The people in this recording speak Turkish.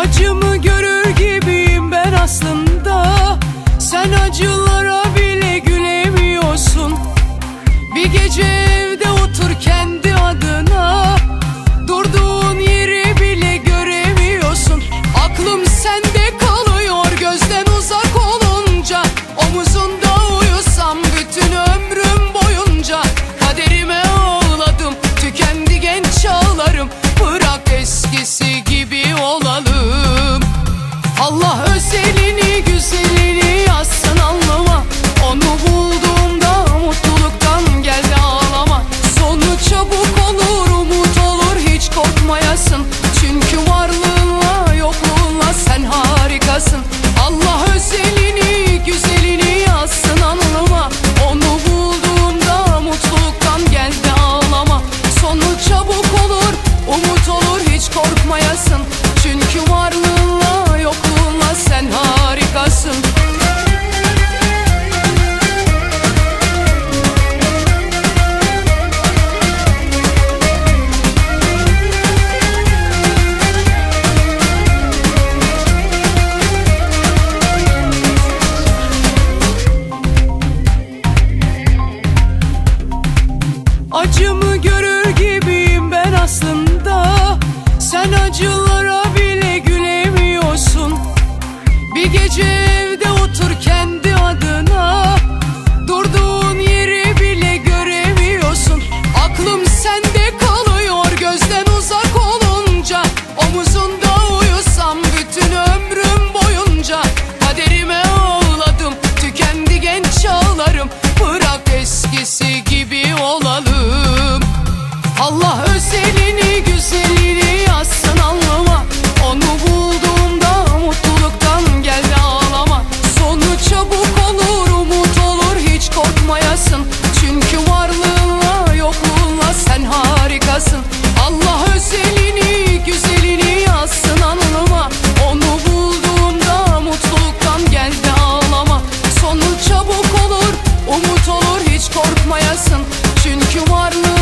Acımı görür gibiyim ben aslında. Sen acılara bile gülemiyorsun. Bir gece evde otur kendi acılara bile gülemiyorsun. Bir gece evde otur kendi hiç korkmayasın. Çünkü varlığı